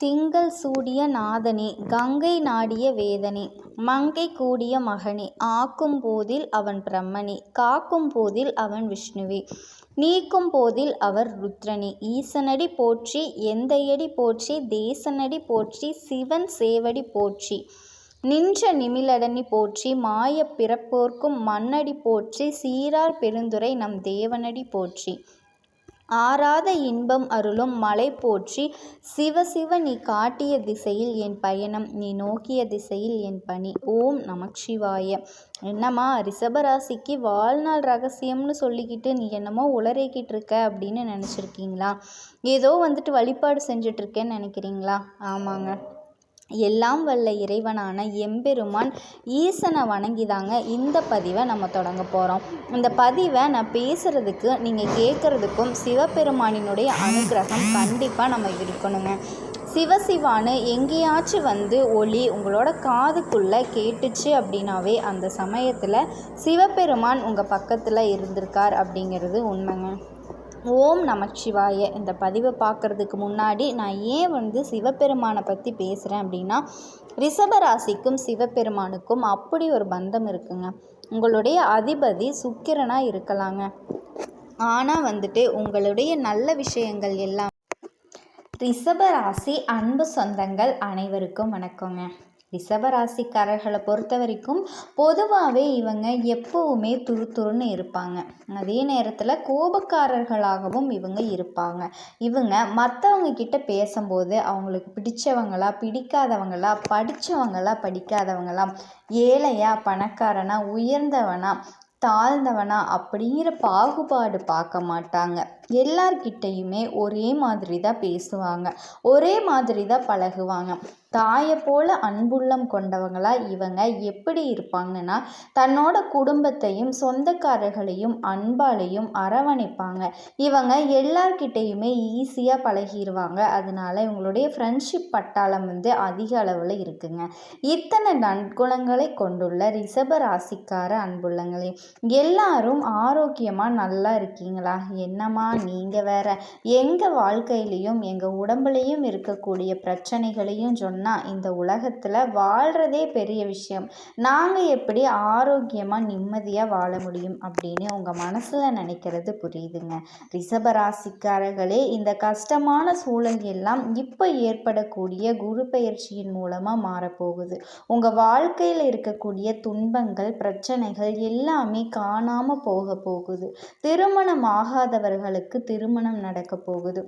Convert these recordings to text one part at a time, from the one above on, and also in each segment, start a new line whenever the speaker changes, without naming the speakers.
திங்கள் சூடிய நாதனே கங்கை நாடிய வேதனே மங்கை கூடிய மகனே ஆக்கும் போதில் அவன் பிரம்மனே காக்கும் போதில் அவன் விஷ்ணுவே நீக்கும் போதில் அவர் ருத்ரனே ஈசனடி போற்றி எந்தையடி போற்றி தேசனடி போற்றி சிவன் சேவடி போற்றி நின்ற நிமிலடனி போற்றி மாயப் பிறப்போர்க்கும் மண்ணடி போற்றி சீரார் பெருந்துரை நம் தேவனடி போற்றி. ஆராத இன்பம் அருளும் மலை போற்றி சிவ சிவ நீ காட்டிய திசையில் என் பயணம் நீ நோக்கிய திசையில் என் பணி. ஓம் நமச்சிவாய. என்னம்மா ரிஷபராசிக்கு வாழ்நாள் ரகசியம்னு சொல்லிக்கிட்டு நீ என்னமோ உளரேக்கிட்டு இருக்க அப்படின்னு நினச்சிருக்கீங்களா? ஏதோ வந்துட்டு வழிபாடு செஞ்சிட்ருக்கேன்னு நினைக்கிறீங்களா? ஆமாங்க. எல்லாம் வல்ல இறைவனான எம்பெருமான் ஈசனை வணங்கி தாங்க இந்த பதிவை நம்ம தொடங்க போகிறோம் இந்த பதிவை நான் பேசுகிறதுக்கு நீங்கள் கேட்குறதுக்கும் சிவபெருமானினுடைய அனுகிரகம் கண்டிப்பாக நம்ம இருக்கணுங்க. சிவசிவான்னு எங்கேயாச்சும் வந்து ஒளி உங்களோட காதுக்குள்ளே கேட்டுச்சு அப்படின்னாவே அந்த சமயத்தில் சிவபெருமான் உங்கள் பக்கத்தில் இருந்திருக்கார் அப்படிங்கிறது உண்மைங்க. ஓம் நமச்சிவாய. இந்த பதிவை பார்க்குறதுக்கு முன்னாடி நான் ஏன் வந்து சிவபெருமானை பற்றி பேசுகிறேன் அப்படின்னா ரிஷபராசிக்கும் சிவபெருமானுக்கும் அப்படி ஒரு பந்தம் இருக்குங்க. உங்களுடைய அதிபதி சுக்கிரனாக இருக்கலாங்க. ஆனால் வந்துட்டு உங்களுடைய நல்ல விஷயங்கள் எல்லாம் ரிஷபராசி அன்பு சொந்தங்கள் அனைவருக்கும் வணக்கங்க. ரிஷபராசிக்காரர்களை பொறுத்த வரைக்கும் பொதுவாகவே இவங்க எப்போவுமே துருத்துருன்னு இருப்பாங்க. அதே நேரத்தில் கோபக்காரர்களாகவும் இவங்க இருப்பாங்க. இவங்க மற்றவங்க கிட்ட பேசும்போது அவங்களுக்கு பிடிச்சவங்களா பிடிக்காதவங்களா படித்தவங்களா படிக்காதவங்களா ஏழையா பணக்காரனா உயர்ந்தவனா தாழ்ந்தவனா அப்படிங்கிற பாகுபாடு பார்க்க மாட்டாங்க. எல்லார்கிட்டையுமே ஒரே மாதிரி தான் பேசுவாங்க. ஒரே மாதிரி தான் பழகுவாங்க. தாயை போல அன்புள்ளம் கொண்டவங்களா இவங்க எப்படி இருப்பாங்கன்னா தன்னோட குடும்பத்தையும் சொந்தக்காரர்களையும் அன்பாலையும் அரவணைப்பாங்க. இவங்க எல்லார்கிட்டேயுமே ஈஸியாக பழகிடுவாங்க அதனால இவங்களுடைய ஃப்ரெண்ட்ஷிப் பட்டாளம் வந்து அதிக அளவில் இருக்குங்க. இத்தனை நற்குணங்களை கொண்டுள்ள ரிஷப ராசிக்கார அன்புள்ளங்களே எல்லாரும் ஆரோக்கியமாக நல்லா இருக்கீங்களா? என்னம்மா நீங்கள் வேற. எங்கள் வாழ்க்கையிலையும் எங்கள் உடம்புலையும் இருக்கக்கூடிய பிரச்சனைகளையும் பார்த்தீங்கன்னா இந்த உலகத்தில் வாழ்கிறதே பெரிய விஷயம். நாங்கள் எப்படி ஆரோக்கியமாக நிம்மதியாக வாழ முடியும் அப்படின்னு உங்கள் மனசில் நினைக்கிறது புரியுதுங்க. ரிஷபராசிக்காரர்களே இந்த கஷ்டமான சூழல் எல்லாம் இப்போ ஏற்படக்கூடிய குரு பயிற்சியின் மூலமாக மாறப்போகுது. உங்கள் வாழ்க்கையில் இருக்கக்கூடிய துன்பங்கள் பிரச்சனைகள் எல்லாமே காணாமல் போக போகுது. திருமணம் ஆகாதவர்களுக்கு திருமணம் நடக்க போகுது.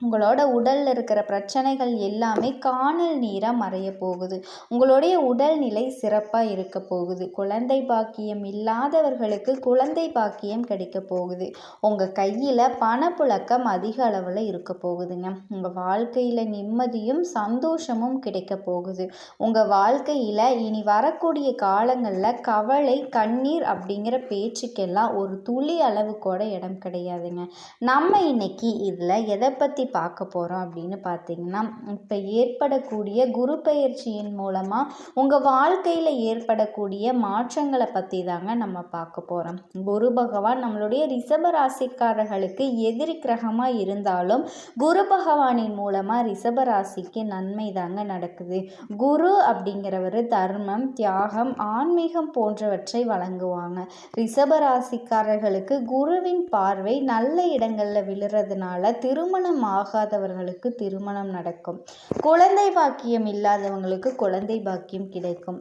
உங்களோட உடலில் இருக்கிற பிரச்சனைகள் எல்லாமே காணல் நீராக மறைய போகுது. உங்களுடைய உடல்நிலை சிறப்பாக இருக்க போகுது. குழந்தை பாக்கியம் இல்லாதவர்களுக்கு குழந்தை பாக்கியம் கிடைக்க போகுது. உங்கள் கையில் பணப்புழக்கம் அதிக அளவில் இருக்க போகுதுங்க. உங்கள் வாழ்க்கையில் நிம்மதியும் சந்தோஷமும் கிடைக்க போகுது. உங்கள் வாழ்க்கையில் இனி வரக்கூடிய காலங்களில் கவலை கண்ணீர் அப்படிங்கிற பேச்சுக்கெல்லாம் ஒரு துளி அளவு கூட இடம் கிடையாதுங்க. நம்ம இன்னைக்கு இதில் எதை பற்றி பார்க்க போகிறோம் அப்படின்னு பார்த்தீங்கன்னா இப்போ ஏற்படக்கூடிய குரு பயிற்சியின் மூலமாக உங்கள் வாழ்க்கையில் ஏற்படக்கூடிய மாற்றங்களை பற்றி தாங்க நம்ம பார்க்க போகிறோம் குரு பகவான் நம்மளுடைய ரிஷப ராசிக்காரர்களுக்கு எதிரி கிரகமாக இருந்தாலும் குரு பகவானின் மூலமாக ரிஷப ராசிக்கு நன்மை தாங்க நடக்குது. குரு அப்படிங்கிறவர் தர்மம் தியாகம் ஆன்மீகம் போன்றவற்றை வழங்குவாங்க. ரிஷப ராசிக்காரர்களுக்கு குருவின் பார்வை நல்ல இடங்களில் விழுறதுனால திருமணம் ஆகாதவர்களுக்கு திருமணம் நடக்கும். குழந்தை பாக்கியம் இல்லாதவங்களுக்கு குழந்தை பாக்கியம் கிடைக்கும்.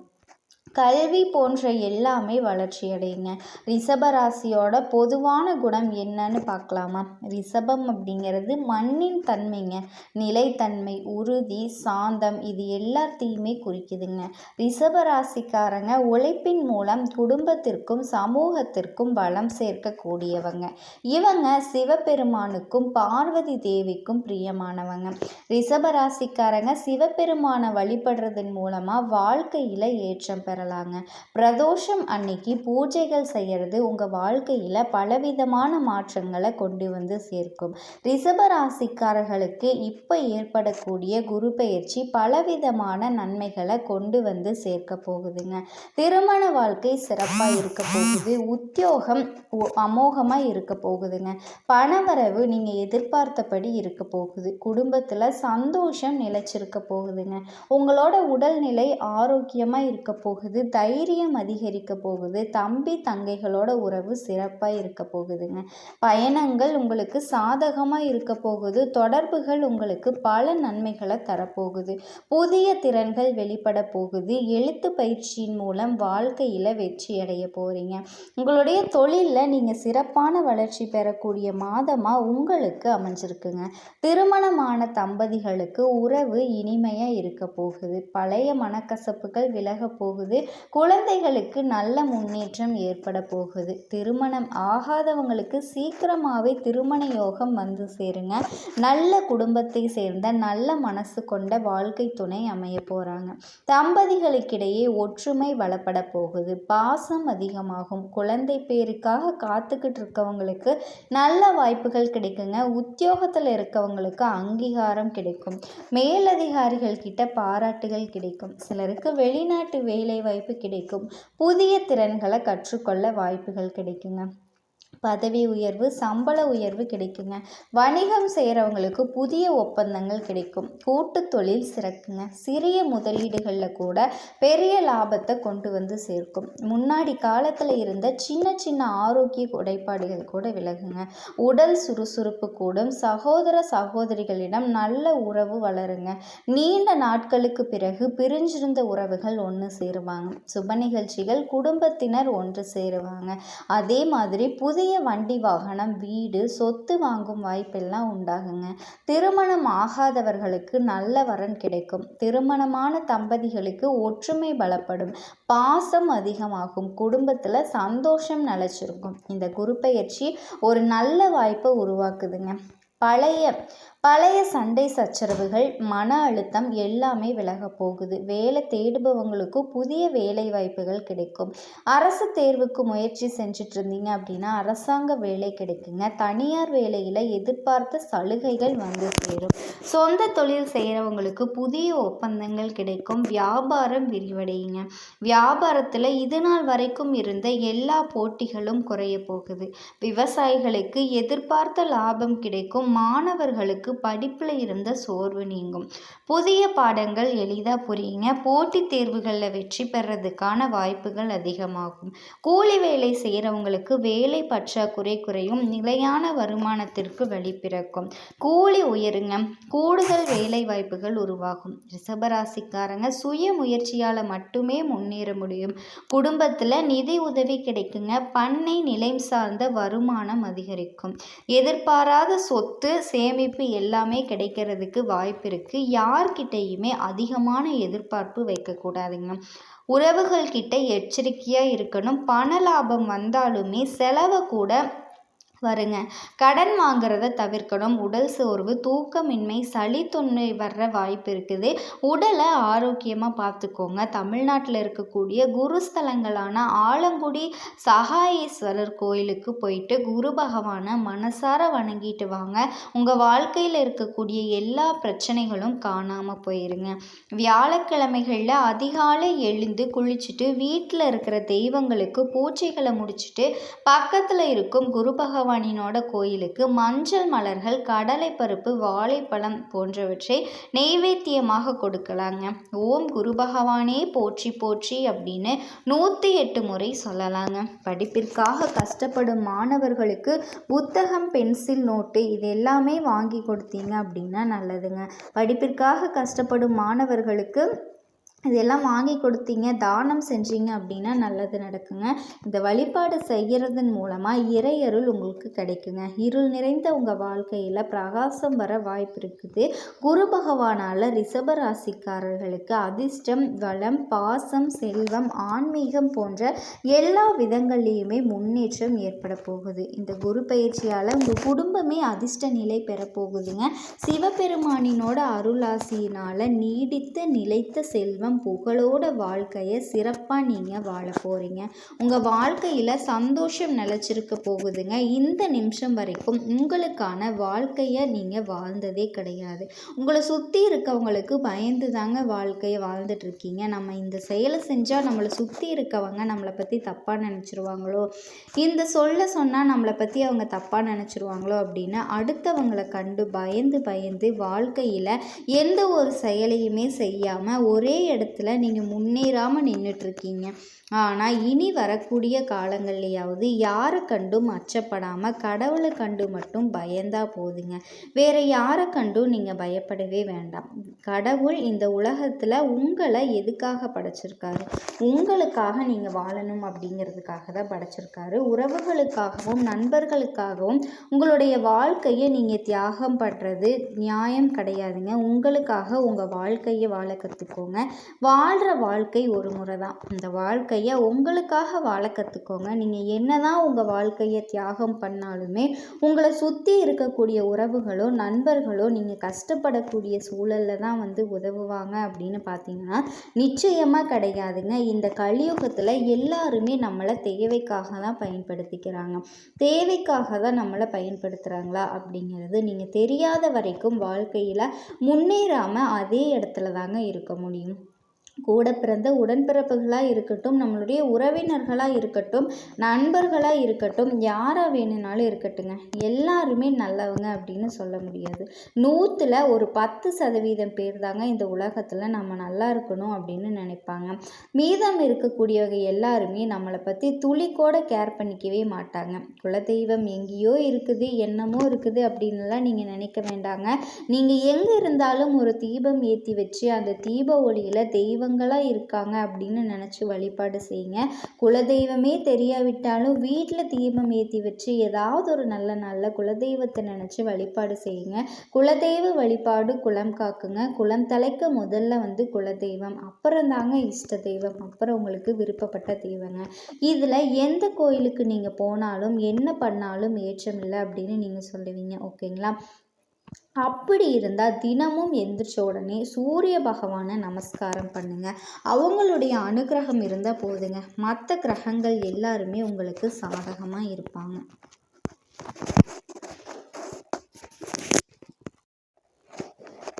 கல்வி போன்ற எல்லாமே வளர்ச்சி அடையுங்க ரிஷபராசியோட பொதுவான குணம் என்னன்னு பார்க்கலாமா? ரிஷபம் அப்படிங்கிறது மண்ணின் தன்மைங்க. நிலைத்தன்மை உறுதி சாந்தம் இது எல்லாத்தையுமே குறிக்குதுங்க. ரிஷபராசிக்காரங்க உழைப்பின் மூலம் குடும்பத்திற்கும் சமூகத்திற்கும் பலம் சேர்க்கக்கூடியவங்க. இவங்க சிவபெருமானுக்கும் பார்வதி தேவிக்கும் பிரியமானவங்க. ரிஷபராசிக்காரங்க சிவபெருமானை வழிபடுறதன் மூலமாக வாழ்க்கையில் ஏற்றம் பெற பெறலாங்க பிரதோஷம் அன்னைக்கு பூஜைகள் செய்கிறது உங்கள் வாழ்க்கையில் பலவிதமான மாற்றங்களை கொண்டு வந்து சேர்க்கும். ரிஷப ராசிக்காரர்களுக்கு இப்போ ஏற்படக்கூடிய குரு பெயர்ச்சி பலவிதமான நன்மைகளை கொண்டு வந்து சேர்க்க போகுதுங்க. திருமண வாழ்க்கை சிறப்பாக இருக்க போகுது. உத்தியோகம் அமோகமாக இருக்க போகுதுங்க. பணவரவு நீங்கள் எதிர்பார்த்தபடி இருக்க போகுது. குடும்பத்தில் சந்தோஷம் நிலைச்சிருக்க போகுதுங்க. உங்களோட உடல்நிலை ஆரோக்கியமாக இருக்க போகுது. தைரியம் அதிகரிக்க போகுது தம்பி தங்கைகளோட உறவு சிறப்பாக இருக்க போகுதுங்க. பயணங்கள் உங்களுக்கு சாதகமாக இருக்க போகுது தொடர்புகள் உங்களுக்கு பல நன்மைகளை தரப்போகுது. புதிய திறன்கள் வெளிப்பட போகுது எழுத்து பயிற்சியின் மூலம் வாழ்க்கையில் வெற்றி அடைய போகிறீங்க உங்களுடைய தொழிலில் நீங்கள் சிறப்பான வளர்ச்சி பெறக்கூடிய மாதமாக உங்களுக்கு அமைஞ்சிருக்குங்க. திருமணமான தம்பதிகளுக்கு உறவு இனிமையாக இருக்க போகுது. பழைய மனக்கசப்புகள் விலக போகுது. குழந்தைகளுக்கு நல்ல முன்னேற்றம் ஏற்பட போகுது. திருமணம் ஆகாதவங்களுக்கு சீக்கிரமாகவே திருமண யோகம் வந்து சேருங்க. நல்ல குடும்பத்தை சேர்ந்த நல்ல மனசு கொண்ட வாழ்க்கை துணை அமைய போகிறாங்க தம்பதிகளுக்கிடையே ஒற்றுமை வளப்பட போகுது. பாசம் அதிகமாகும். குழந்தை பேருக்காக காத்துக்கிட்டு இருக்கவங்களுக்கு நல்ல வாய்ப்புகள் கிடைக்குங்க. உத்தியோகத்தில் இருக்கவங்களுக்கு அங்கீகாரம் கிடைக்கும். மேலதிகாரிகள் கிட்ட பாராட்டுகள் கிடைக்கும். சிலருக்கு வெளிநாட்டு வேலை வாய்ப்பு கிடைக்கும். புதிய திறன்களை கற்றுக்கொள்ள வாய்ப்புகள் கிடைக்குங்க. பதவி உயர்வு சம்பள உயர்வு கிடைக்குங்க. வணிகம் செய்கிறவங்களுக்கு புதிய ஒப்பந்தங்கள் கிடைக்கும். கூட்டு தொழில் சிறக்குங்க. சிறிய முதலீடுகளில் கூட பெரிய லாபத்தை கொண்டு வந்து சேர்க்கும். முன்னாடி காலத்தில் இருந்த சின்ன சின்ன ஆரோக்கிய குறைபாடுகள் கூட விலகுங்க. உடல் சுறுசுறுப்பு கூடும். சகோதர சகோதரிகளிடம் நல்ல உறவு வளருங்க. நீண்ட நாட்களுக்கு பிறகு பிரிஞ்சிருந்த உறவுகள் ஒன்று சேருவாங்க. சுப நிகழ்ச்சிகள் குடும்பத்தினர் ஒன்று சேருவாங்க. அதே மாதிரி புதிய புதிய வண்டி வாகனம் வீடு சொத்து வாங்கும் வாய்ப்பெல்லாம் உண்டாகுங்க. திருமணம் ஆகாதவர்களுக்கு நல்ல வரன் கிடைக்கும். திருமணமான தம்பதிகளுக்கு ஒற்றுமை பலப்படும். பாசம் அதிகமாகும். குடும்பத்தில் சந்தோஷம் நிலச்சிருக்கும். இந்த குரு பயிற்சி ஒரு நல்ல வாய்ப்பை உருவாக்குதுங்க. பழைய பழைய சண்டை சச்சரவுகள் மன அழுத்தம் எல்லாமே விலக போகுது. வேலை தேடுபவங்களுக்கு புதிய வேலை வாய்ப்புகள் கிடைக்கும். அரசு தேர்வுக்கு முயற்சி செஞ்சுட்டு இருந்தீங்க அப்படின்னா அரசாங்க வேலை கிடைக்குங்க. தனியார் வேலையில் எதிர்பார்த்த சலுகைகள் வந்து சேரும். சொந்த தொழில் செய்கிறவங்களுக்கு புதிய ஒப்பந்தங்கள் கிடைக்கும். வியாபாரம் விரிவடையுங்க. வியாபாரத்தில் இது நாள் வரைக்கும் இருந்த எல்லா போட்டிகளும் குறைய போகுது. விவசாயிகளுக்கு எதிர்பார்த்த லாபம் கிடைக்கும். மாணவர்களுக்கு படிப்பில் இருந்த சோர்வு நீங்கும். புதிய பாடங்கள் எளிதாக புரியுங்க. போட்டித் தேர்வுகளில் வெற்றி பெறதுக்கான வாய்ப்புகள் அதிகமாகும். கூலி வேலை செய்கிறவங்களுக்கு வேலை பற்றாக்குறை குறையும். நிலையான வருமானத்திற்கு வழிபிறக்கும் கூலி உயருங்க. கூடுதல் வேலை வாய்ப்புகள் உருவாகும். ரிஷபராசிக்காரங்க சுய முயற்சியால் மட்டுமே முன்னேற முடியும். குடும்பத்தில் நிதி உதவி கிடைக்குங்க. பண்ணை நிலை சார்ந்த வருமானம் அதிகரிக்கும். எதிர்பாராத சொத்து சேமிப்பு எல்லாமே கிடைக்கிறதுக்கு வாய்ப்பு இருக்குது யார்கிட்டையுமே அதிகமான எதிர்பார்ப்பு வைக்கக்கூடாதுங்க உறவுகள்கிட்ட எச்சரிக்கையாக இருக்கணும். பண லாபம் வந்தாலுமே செலவை கூட வருங்க. கடன் வாங்குறத தவிர்க்கணும். உடல் சோர்வு தூக்கமின்மை சளி தொன்மை வர்ற வாய்ப்பு இருக்குது. உடலை ஆரோக்கியமாக பார்த்துக்கோங்க. தமிழ்நாட்டில் இருக்கக்கூடிய குருஸ்தலங்களான ஆலங்குடி சகாயேஸ்வரர் கோயிலுக்கு போயிட்டு குரு பகவானை மனசார வணங்கிட்டு வாங்க. உங்கள் வாழ்க்கையில் இருக்கக்கூடிய எல்லா பிரச்சனைகளும் காணாமல் போயிருங்க. வியாழக்கிழமைகளில் அதிகாலை எழுந்து குளிச்சுட்டு வீட்டில் இருக்கிற தெய்வங்களுக்கு பூச்சைகளை முடிச்சுட்டு பக்கத்தில் இருக்கும் குரு பகவான் பகவானினோட கோயிலுக்கு மஞ்சள் மலர்கள் கடலை பருப்பு வாழைப்பழம் போன்றவற்றை நெய்வேத்தியமாக கொடுக்கலாங்க. ஓம் குரு பகவானே போற்றி போற்றி அப்படின்னு நூற்றி எட்டு முறை சொல்லலாங்க. படிப்பிற்காக கஷ்டப்படும் மாணவர்களுக்கு புத்தகம் பென்சில் நோட்டு இது எல்லாமே வாங்கி கொடுத்தீங்க அப்படின்னா நல்லதுங்க. படிப்பிற்காக கஷ்டப்படும் மாணவர்களுக்கு இதெல்லாம் வாங்கி கொடுத்தீங்க தானம் செஞ்சீங்க அப்படின்னா நல்லது நடக்குங்க. இந்த வழிபாடு செய்கிறதன் மூலமாக இறையருள் உங்களுக்கு கிடைக்குங்க. இருள் நிறைந்த உங்கள் வாழ்க்கையில் பிரகாசம் வர வாய்ப்பு இருக்குது. குரு பகவானால் ரிஷப ராசிக்காரர்களுக்கு அதிர்ஷ்டம் வளம் பாசம் செல்வம் ஆன்மீகம் போன்ற எல்லா விதங்கள்லேயுமே முன்னேற்றம் ஏற்பட போகுது. இந்த குரு பயிற்சியால் உங்கள் குடும்பமே அதிர்ஷ்ட நிலை பெறப்போகுதுங்க சிவபெருமானினோட அருளாசியினால் நீடித்த நிலைத்த செல்வம் செல்வம் புகழோட வாழ்க்கையை சிறப்பாக நீங்கள் வாழ போகிறீங்க உங்கள் வாழ்க்கையில் சந்தோஷம் நிலச்சிருக்க போகுதுங்க. இந்த நிமிஷம் வரைக்கும் உங்களுக்கான வாழ்க்கையை நீங்கள் வாழ்ந்ததே கிடையாது. உங்களை சுற்றி இருக்கவங்களுக்கு பயந்து தாங்க வாழ்க்கையை வாழ்ந்துட்டுருக்கீங்க நம்ம இந்த செயலை செஞ்சால் நம்மளை சுற்றி இருக்கவங்க நம்மளை பற்றி தப்பாக நினச்சிருவாங்களோ? இந்த சொல்ல சொன்னால் நம்மளை பற்றி அவங்க தப்பாக நினச்சிருவாங்களோ அப்படின்னு அடுத்தவங்களை கண்டு பயந்து பயந்து வாழ்க்கையில் எந்த ஒரு செயலையுமே செய்யாமல் ஒரே இடத்துல நீங்கள் முன்னேறாமல் நின்றுட்டுருக்கீங்க ஆனால் இனி வரக்கூடிய காலங்கள்லையாவது யாரை கண்டும் அச்சப்படாமல் கடவுளை கண்டு மட்டும் பயந்தா போதுங்க. வேறு யாரை கண்டும் நீங்கள் பயப்படவே வேண்டாம். கடவுள் இந்த உலகத்தில் உங்களை எதுக்காக படைச்சிருக்காரு? உங்களுக்காக நீங்கள் வாழணும் அப்படிங்கிறதுக்காக தான் படைச்சிருக்காரு. உறவுகளுக்காகவும் நண்பர்களுக்காகவும் உங்களுடைய வாழ்க்கையை நீங்கள் தியாகம் பண்ணுறது நியாயம் கிடையாதுங்க. உங்களுக்காக உங்கள் வாழ்க்கையை வாழ கற்றுக்கோங்க வாழ்கிற வாழ்க்கை ஒரு முறை தான் இந்த வாழ்க்கையை உங்களுக்காக வாழ கற்றுக்கோங்க நீங்கள் என்ன தான் உங்கள் வாழ்க்கையை தியாகம் பண்ணாலுமே உங்களை சுற்றி இருக்கக்கூடிய உறவுகளோ நண்பர்களோ நீங்கள் கஷ்டப்படக்கூடிய சூழலில் தான் வந்து உதவுவாங்க அப்படின்னு பார்த்தீங்கன்னா நிச்சயமாக கிடையாதுங்க. இந்த கலியுகத்தில் எல்லாருமே நம்மளை தேவைக்காக தான் பயன்படுத்திக்கிறாங்க. தேவைக்காக தான் நம்மளை பயன்படுத்துகிறாங்களா அப்படிங்கிறது நீங்கள் தெரியாத வரைக்கும் வாழ்க்கையில் முன்னேறாமல் அதே இடத்துல தாங்க இருக்க முடியும். கூட பிறந்த உடன்பிறப்புகளாக இருக்கட்டும் நம்மளுடைய உறவினர்களாக இருக்கட்டும் நண்பர்களாக இருக்கட்டும் யாராக வேணும்னாலும் இருக்கட்டுங்க. எல்லாருமே நல்லவங்க அப்படின்னு சொல்ல முடியாது. நூற்றில் ஒரு பத்து சதவீதம் பேர் தாங்க இந்த உலகத்தில் நம்ம நல்லா இருக்கணும் அப்படின்னு நினைப்பாங்க. மீதம் இருக்கக்கூடியவங்க எல்லாருமே நம்மளை பற்றி துளி கூட கேர் பண்ணிக்கவே மாட்டாங்க. குலதெய்வம் எங்கேயோ இருக்குது என்னமோ இருக்குது அப்படின்லாம் நீங்கள் நினைக்க வேண்டாங்க. நீங்கள் எங்கே இருந்தாலும் ஒரு தீபம் ஏற்றி வச்சு அந்த தீப ஒளியில் தெய்வம் தெய்வங்களாக இருக்காங்க அப்படின்னு நினச்சி வழிபாடு செய்யுங்க. குலதெய்வமே தெரியாவிட்டாலும் வீட்டில் தீபம் ஏற்றி வச்சு ஏதாவது ஒரு நல்ல நாளில் குலதெய்வத்தை நினச்சி வழிபாடு செய்யுங்க. குலதெய்வ வழிபாடு குலம் காக்குங்க. குளம் தலைக்க முதல்ல வந்து குலதெய்வம் அப்புறம் தாங்க இஷ்ட தெய்வம் அப்புறம் உங்களுக்கு விருப்பப்பட்ட தெய்வங்க. இதில் எந்த கோயிலுக்கு நீங்கள் போனாலும் என்ன பண்ணாலும் ஏற்றம் இல்லை அப்படின்னு நீங்கள் சொல்லுவீங்க. ஓகேங்களா? அப்படி இருந்தால் தினமும் எந்திரிச்ச உடனே சூரிய பகவானை நமஸ்காரம் பண்ணுங்க. அவங்களுடைய அனுகிரகம் இருந்தால் போதுங்க. மற்ற கிரகங்கள் எல்லாருமே உங்களுக்கு சாதகமாக இருப்பாங்க.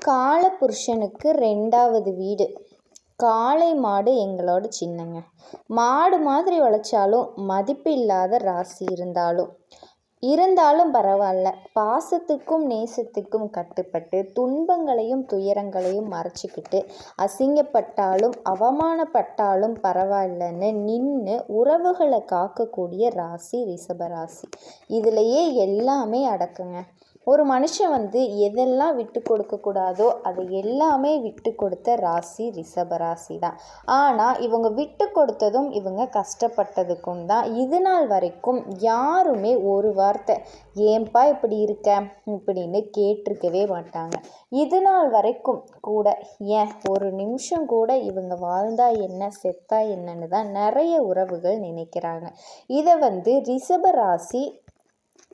காலபுருஷனுக்கு ரெண்டாவது வீடு. காளை மாடு எங்களோட சின்னங்க. மாடு மாதிரி உழைச்சாலும் மதிப்பில்லாத ராசி இருந்தாலும் இருந்தாலும் பரவாயில்ல. பாசத்துக்கும் நேசத்துக்கும் கட்டுப்பட்டு துன்பங்களையும் துயரங்களையும் மறைச்சிக்கிட்டு அசிங்கப்பட்டாலும் அவமானப்பட்டாலும் பரவாயில்லன்னு நின்று உறவுகளை காக்கக்கூடிய ராசி ரிஷபராசி இதுலேயே எல்லாமே அடக்குங்க. ஒரு மனுஷன் வந்து எதெல்லாம் விட்டு கொடுக்கக்கூடாதோ அதை எல்லாமே விட்டு கொடுத்த ராசி ரிஷப ராசி தான். ஆனால் இவங்க விட்டு கொடுத்ததும் இவங்க கஷ்டப்பட்டதுக்கும் தான். இது நாள் வரைக்கும் யாருமே ஒரு வார்த்தை ஏன்பா இப்படி இருக்க? இப்படின்னு கேட்டிருக்கவே மாட்டாங்க. இது நாள் வரைக்கும் கூட ஏன்? ஒரு நிமிஷம் கூட இவங்க வாழ்ந்தா என்ன செத்தா என்னன்னு தான் நிறைய உறவுகள் நினைக்கிறாங்க. இதை வந்து ரிஷப ராசி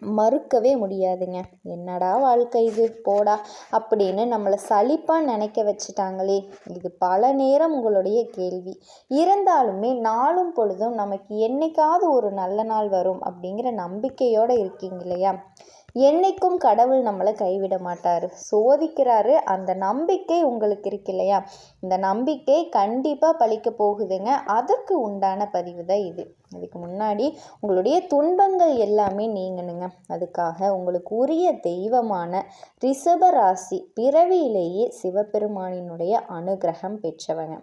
மறுக்கவே முடியாதுங்க. என்னடா வாழ்க்கை இது? போடா. அப்படின்னு நம்மளை சலிப்பாக நினைக்க வச்சுட்டாங்களே. இது பல நேரம் உங்களுடைய கேள்வி. இருந்தாலுமே நாளும் பொழுதும் நமக்கு என்னைக்காவது ஒரு நல்ல நாள் வரும் அப்படிங்கிற நம்பிக்கையோடு இருக்கீங்க இல்லையா? என்னைக்கும் கடவுள் நம்மளை கைவிட மாட்டார். சோதிக்கிறாரு அந்த நம்பிக்கை உங்களுக்கு இருக்கு இல்லையா? இந்த நம்பிக்கை கண்டிப்பாக பழிக்க போகுதுங்க. அதற்கு உண்டான பதிவு தான் இது. அதுக்கு முன்னாடி உங்களுடைய துன்பங்கள் எல்லாமே நீங்கணுங்க. அதுக்காக உங்களுக்கு உரிய தெய்வமான ரிஷபராசி பிறவியிலேயே சிவபெருமானினுடைய அனுகிரகம் பெற்றவங்க.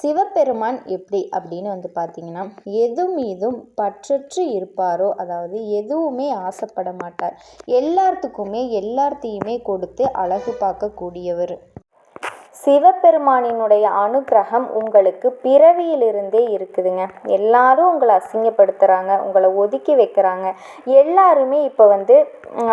சிவபெருமான் எப்படி அப்படின்னு வந்து பார்த்தீங்கன்னா எது மீதும் பற்றற்று இருப்பாரோ அதாவது எதுவுமே ஆசைப்பட மாட்டார். எல்லாத்துக்குமே எல்லாத்தையுமே கொடுத்து அழகு பார்க்கக்கூடியவர். சிவபெருமானினுடைய அனுகிரகம் உங்களுக்கு பிறவியிலிருந்தே இருக்குதுங்க. எல்லாரும் உங்களை அசிங்கப்படுத்துகிறாங்க உங்களை ஒதுக்கி வைக்கிறாங்க. எல்லாருமே இப்போ வந்து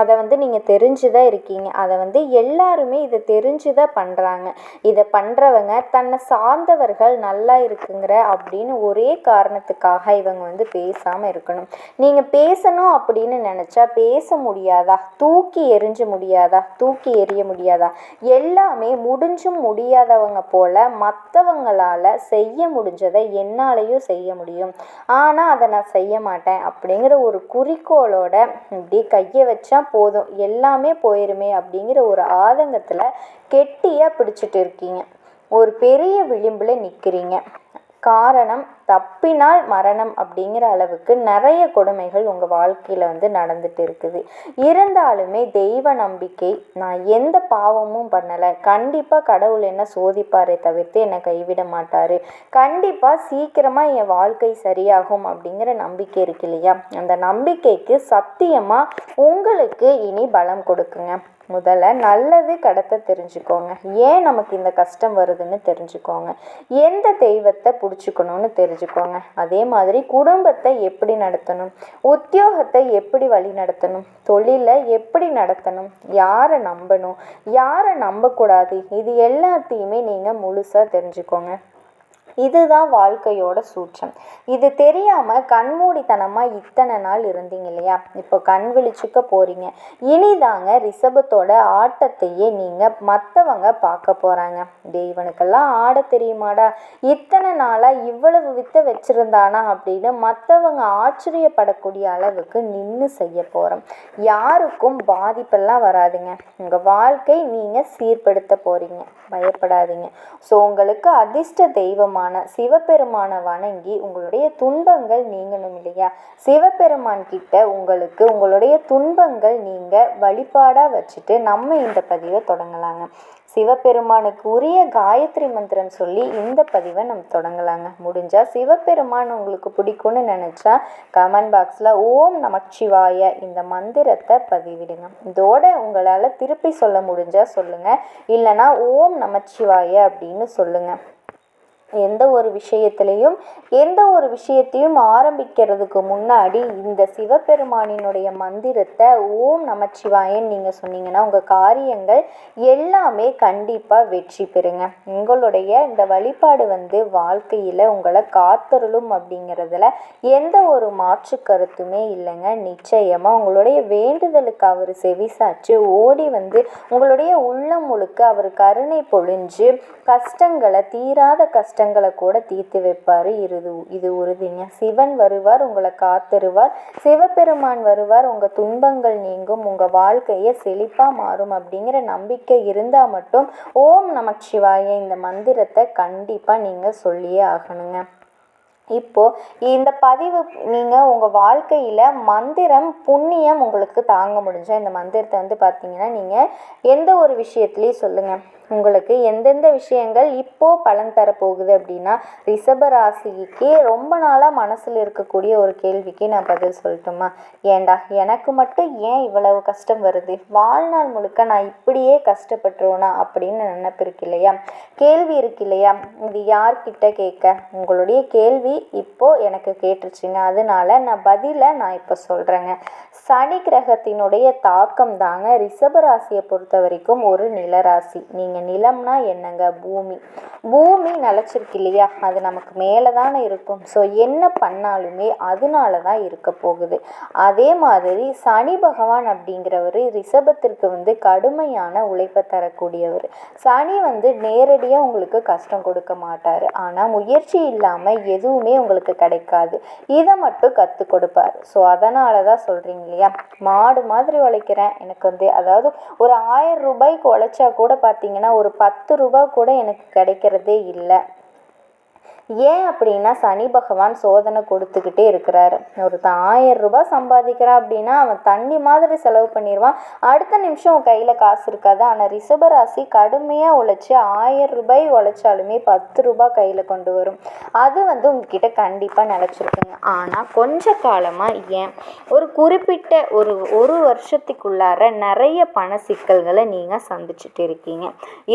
அதை வந்து நீங்கள் தெரிஞ்சு தான் இருக்கீங்க. அதை வந்து எல்லாருமே இதை தெரிஞ்சு தான் பண்ணுறாங்க இதை பண்ணுறவங்க தன்னை சார்ந்தவர்கள் நல்லா இருக்குங்கிற அப்படின்னு ஒரே காரணத்துக்காக இவங்க வந்து பேசாமல் இருக்கணும். நீங்கள் பேசணும் அப்படின்னு நினச்சா பேச முடியாதா? தூக்கி எரிஞ்சு முடியாதா? தூக்கி எறிய முடியாதா? எல்லாமே முடிஞ்சும் முடி முடியாதவங்க போல் மற்றவங்களால் செய்ய முடிஞ்சதை என்னாலையும் செய்ய முடியும். ஆனால் அதை நான் செய்ய மாட்டேன் அப்படிங்கிற ஒரு குறிக்கோளோட இப்படி கையை வச்சா போதும். எல்லாமே போயிருமே அப்படிங்கிற ஒரு ஆதங்கத்தில் கெட்டியாக பிடிச்சிட்டு இருக்கீங்க. ஒரு பெரிய விளிம்பில் நிற்கிறீங்க காரணம் தப்பினால் மரணம் அப்படிங்கிற அளவுக்கு நிறைய கொடுமைகள் உங்கள் வாழ்க்கையில் வந்து நடந்துட்டு இருக்குது. இருந்தாலுமே தெய்வ நம்பிக்கை நான் எந்த பாவமும் பண்ணலை. கண்டிப்பாக கடவுள் என்ன சோதிப்பாரே தவிர்த்து என்னை கைவிட மாட்டார். கண்டிப்பாக சீக்கிரமாக என் வாழ்க்கை சரியாகும் அப்படிங்கிற நம்பிக்கை இருக்கு இல்லையா? அந்த நம்பிக்கைக்கு சத்தியமாக உங்களுக்கு இனி பலம் கொடுக்குங்க. முதல்ல நல்லது கடத்த தெரிஞ்சுக்கோங்க. ஏன் நமக்கு இந்த கஷ்டம் வருதுன்னு தெரிஞ்சுக்கோங்க. எந்த தெய்வத்தை பிடிச்சிக்கணும்னு தெரிஞ்சுக்கோங்க. அதே மாதிரி குடும்பத்தை எப்படி நடத்தணும்? உத்தியோகத்தை எப்படி வழி நடத்தணும்? தொழிலை எப்படி நடத்தணும்? யாரை நம்பணும்? யாரை நம்பக்கூடாது? இது எல்லாத்தையுமே நீங்கள் முழுசாக தெரிஞ்சுக்கோங்க. இதுதான் வாழ்க்கையோட சூட்சம். இது தெரியாமல் கண்மூடித்தனமாக இத்தனை நாள் இருந்தீங்க இல்லையா? இப்போ கண் விழிச்சுக்க போகிறீங்க இனிதாங்க ரிஷபத்தோட ஆட்டத்தையே நீங்கள் மற்றவங்க பார்க்க போகிறாங்க தெய்வனுக்கெல்லாம் ஆட தெரியுமாடா? இத்தனை நாளாக இவ்வளவு வித்த வச்சுருந்தானா அப்படின்னு மற்றவங்க ஆச்சரியப்படக்கூடிய அளவுக்கு நின்று செய்ய போகிறோம் யாருக்கும் பாதிப்பெல்லாம் வராதுங்க. உங்கள் வாழ்க்கை நீங்கள் சீர்படுத்த போகிறீங்க பயப்படாதீங்க. ஸோ உங்களுக்கு அதிர்ஷ்ட தெய்வமாக பெருமான சிவபெருமானை வணங்கி உங்களுடைய துன்பங்கள் நீங்கணும் இல்லையா? சிவபெருமான் கிட்ட உங்களுக்கு உங்களுடைய துன்பங்கள் நீங்கள் வழிபாடாக வச்சுட்டு நம்ம இந்த பதிவை தொடங்கலாங்க. சிவபெருமானுக்கு உரிய காயத்ரி மந்திரம் சொல்லி இந்த பதிவை நம்ம தொடங்கலாங்க. முடிஞ்சால் சிவபெருமான் உங்களுக்கு பிடிக்கும்னு நினச்சா கமெண்ட் பாக்ஸில் ஓம் நமச்சிவாய இந்த மந்திரத்தை பதிவிடுங்க. இதோட உங்களால் திருப்பி சொல்ல முடிஞ்சால் சொல்லுங்கள் இல்லைனா ஓம் நமச்சிவாய அப்படின்னு சொல்லுங்கள் எந்த ஒரு விஷயத்திலையும் எந்த ஒரு விஷயத்தையும் ஆரம்பிக்கிறதுக்கு முன்னாடி இந்த சிவபெருமானினுடைய மந்திரத்தை ஓம் நமச்சிவாயன் நீங்கள் சொன்னீங்கன்னா உங்கள் காரியங்கள் எல்லாமே கண்டிப்பாக வெற்றி பெறுங்க. உங்களுடைய இந்த வழிபாடு வந்து வாழ்க்கையில் உங்களை காத்தருளும் அப்படிங்கிறதுல எந்த ஒரு மாற்று கருத்துமே இல்லைங்க. நிச்சயமாக உங்களுடைய வேண்டுதலுக்கு அவர் செவிசாச்சு ஓடி வந்து உங்களுடைய உள்ளம் முழுக்க அவர் கருணை பொழிஞ்சு கஷ்டங்களை தீராத கஷ்ட கஷ்டங்களை கூட தீர்த்து வைப்பார். இது இது உறுதிங்க. சிவன் வருவார் உங்களை காத்திருவார். சிவபெருமான் வருவார் உங்கள் துன்பங்கள் நீங்கும் உங்கள் வாழ்க்கையை செழிப்பாக மாறும் அப்படிங்கிற நம்பிக்கை இருந்தால் மட்டும் ஓம் நமச்சிவாய இந்த மந்திரத்தை கண்டிப்பாக நீங்கள் சொல்லியே ஆகணுங்க. இப்போது இந்த பதிவு நீங்கள் உங்கள் வாழ்க்கையில் மந்திரம் புண்ணியம் உங்களுக்கு தாங்க முடிஞ்சால் இந்த மந்திரத்தை வந்து பார்த்தீங்கன்னா நீங்கள் எந்த ஒரு விஷயத்துலையும் சொல்லுங்கள் உங்களுக்கு எந்தெந்த விஷயங்கள் இப்போது பலன் தரப்போகுது அப்படின்னா ரிஷப ராசிக்கு ரொம்ப நாளாக மனசில் இருக்கக்கூடிய ஒரு கேள்விக்கு நான் பதில் சொல்லட்டுமா? ஏண்டா எனக்கு மட்டும் ஏன் இவ்வளவு கஷ்டம் வருது? வாழ்நாள் முழுக்க நான் இப்படியே கஷ்டப்பட்டுருவேனா அப்படின்னு நினப்பு இருக்கு இல்லையா? கேள்வி இருக்கு இல்லையா? இது யார்கிட்ட கேட்க? உங்களுடைய கேள்வி இப்போது எனக்கு கேட்டுருச்சுங்க. அதனால நான் பதிலை நான் இப்போ சொல்கிறேங்க சனி கிரகத்தினுடைய தாக்கம் தாங்க ரிஷபராசியை பொறுத்த வரைக்கும் ஒரு நிலராசி நீங்கள் நிலம்னா என்னங்க? பூமி. பூமி நிலச்சிருக்கு இல்லையா? அது நமக்கு மேலே தானே இருக்கும். ஸோ என்ன பண்ணாலுமே அதனால தான் இருக்க போகுது. அதே மாதிரி சனி பகவான் அப்படிங்கிறவர் ரிஷபத்திற்கு வந்து கடுமையான உழைப்பை தரக்கூடியவர். சனி வந்து நேரடியாக உங்களுக்கு கஷ்டம் கொடுக்க மாட்டார். ஆனால் முயற்சி இல்லாமல் எதுவுமே உங்களுக்கு கிடைக்காது. இதை மட்டும் கற்றுக் கொடுப்பார். ஸோ அதனால தான் சொல்கிறீங்க இல்லையா? மாடு மாதிரி உழைக்கிறேன். எனக்கு வந்து அதாவது ஒரு ஆயிரம் ரூபாய்க்கு உழைச்சா கூட பார்த்தீங்கன்னா ஒரு பத்து ரூபா கூட எனக்கு கிடைக்கிறதே இல்லை. ஏன் அப்படின்னா சனி பகவான் சோதனை கொடுத்துக்கிட்டே இருக்கிறாரு. ஒருத்தன் ஆயிரம் ரூபாய் சம்பாதிக்கிறான் அப்படின்னா அவன் தண்ணி மாதிரி செலவு பண்ணிடுவான். அடுத்த நிமிஷம் உன் கையில் காசு இருக்காது. ஆனால் ரிஷபராசி கடுமையாக உழைச்சி ஆயிரம் ரூபாய் உழைச்சாலுமே பத்து ரூபாய் கையில் கொண்டு வரும். அது வந்து உங்ககிட்ட கண்டிப்பாக நிலச்சிருக்குங்க. ஆனால் கொஞ்ச காலமாக ஏன்? ஒரு குறிப்பிட்ட ஒரு ஒரு வருஷத்துக்குள்ளார நிறைய பண சிக்கல்களை நீங்கள் சந்திச்சுட்டு இருக்கீங்க.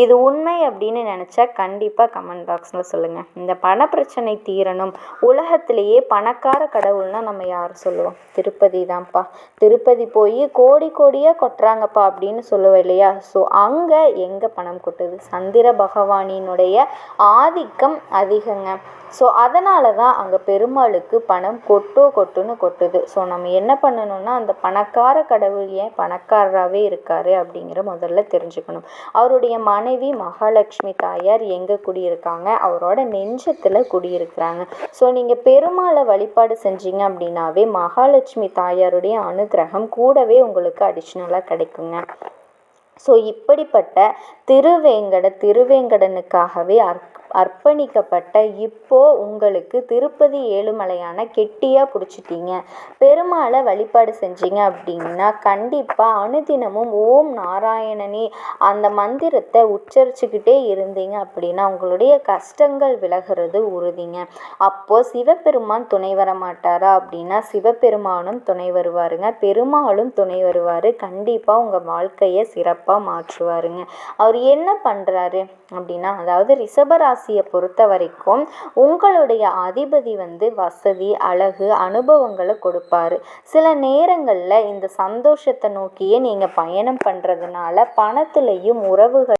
இது உண்மை அப்படின்னு நினச்சா கண்டிப்பாக கமெண்ட் பாக்ஸில் சொல்லுங்கள் இந்த பண பணப்பிரச்சனை தீரணும். உலகத்திலேயே பணக்கார கடவுள்னா நம்ம யார் சொல்லுவோம்? திருப்பதி தான்ப்பா திருப்பதி போய் கோடி கோடியாக கொட்டுறாங்கப்பா அப்படின்னு சொல்லுவோம் இல்லையா? ஸோ அங்கே எங்கே பணம் கொட்டுது? சந்திர பகவானினுடைய ஆதிக்கம் அதிகங்க. ஸோ அதனால தான் அங்கே பெருமாளுக்கு பணம் கொட்டோ கொட்டுன்னு கொட்டுது. ஸோ நம்ம என்ன பண்ணணும்னா அந்த பணக்கார கடவுள் ஏன் பணக்காரராகவே இருக்கார் அப்படிங்கிற முதல்ல தெரிஞ்சுக்கணும். அவருடைய மனைவி மகாலட்சுமி தாயார் எங்கே குடியிருக்காங்க? அவரோட நெஞ்சத்தில் குடியிருக்கிறாங்க. ஸோ நீங்கள் பெருமாளை வழிபாடு செஞ்சீங்க அப்படின்னாவே மகாலட்சுமி தாயாருடைய அனுகிரகம் கூடவே உங்களுக்கு அடிஷ்னலாக கிடைக்குங்க. ஸோ இப்படிப்பட்ட திருவேங்கட திருவேங்கடனுக்காகவே அர்ப்ப அர்ப்பணிக்கப்பட்ட இப்போ உங்களுக்கு திருப்பதி ஏழுமலையான கெட்டியாக பிடிச்சிட்டீங்க. பெருமாளை வழிபாடு செஞ்சீங்க அப்படின்னா கண்டிப்பாக அனுதினமும் ஓம் நாராயணனே அந்த மந்திரத்தை உச்சரிச்சுக்கிட்டே இருந்தீங்க அப்படின்னா உங்களுடைய கஷ்டங்கள் விலகிறது உறுதிங்க. அப்போது சிவபெருமான் துணை வர மாட்டாரா அப்படின்னா சிவபெருமானும் துணை வருவாருங்க. பெருமாளும் துணை வருவார். கண்டிப்பாக உங்கள் வாழ்க்கையை சிறப்பாக மாற்றுவாருங்க. அவர் என்ன பண்ணுறாரு அப்படின்னா அதாவது ரிஷபராசி ராசியை பொறுத்த வரைக்கும் உங்களுடைய அதிபதி வந்து வசதி அழகு அனுபவங்களை கொடுப்பாரு. சில நேரங்களில் இந்த சந்தோஷத்தை நோக்கியே நீங்கள் பயணம் பண்ணுறதுனால பணத்துலேயும் உறவுகள்